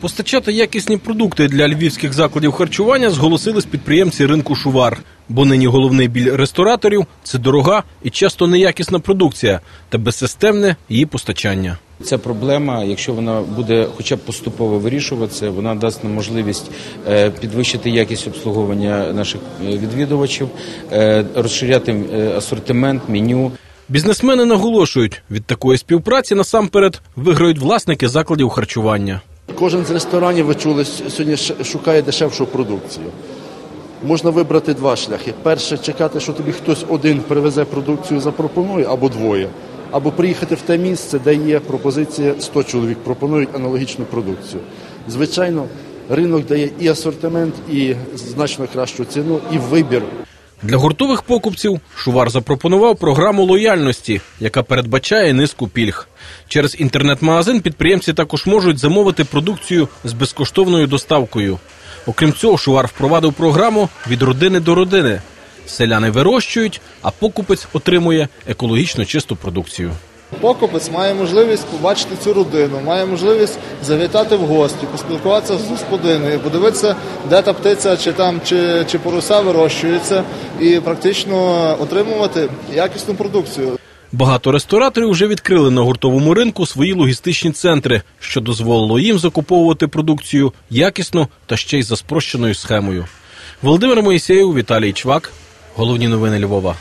Постачати якісні продукти для львівських закладів харчування зголосились підприємці ринку Шувар. Бо нині головний біль рестораторів це дорога і часто неякісна продукція та безсистемне її постачання. Ця проблема, якщо вона буде хоча б поступово вирішуватися, вона дасть нам можливість е, підвищити якість обслуговування наших е, відвідувачів, е, розширяти асортимент, меню. Бізнесмени наголошують, від такої співпраці насамперед виграють власники закладів харчування. Кожен з ресторанів, ви чули, сьогодні шукає дешевшу продукцію. Можна вибрати два шляхи. Перше, чекати, що тобі хтось один привезе продукцію, запропонує, або двоє. Або приїхати в те місце, де є пропозиція 100 чоловік пропонують аналогічну продукцію. Звичайно, ринок дає і асортимент, і значно кращу ціну, і вибір Для гуртових покупців Шувар запропонував програму лояльності, яка передбачає низку пільг. Через інтернет-магазин підприємці також можуть замовити продукцію з безкоштовною доставкою. Окрім цього, Шувар впровадив програму від родини до родини. Селяни вирощують, а покупець отримує екологічно чисту продукцію. Покупець має можливість побачити цю родину, має можливість завітати в гості, поспілкуватися з господиною, подивитися, де та птиця, чи там чи, чи поруса вирощується, і практично отримувати якісну продукцію. Багато рестораторів вже відкрили на гуртовому ринку свої логістичні центри, що дозволило їм закуповувати продукцію якісно та ще й за спрощеною схемою. Володимир Моїсеєв, Віталій Чвак. Головні новини Львова.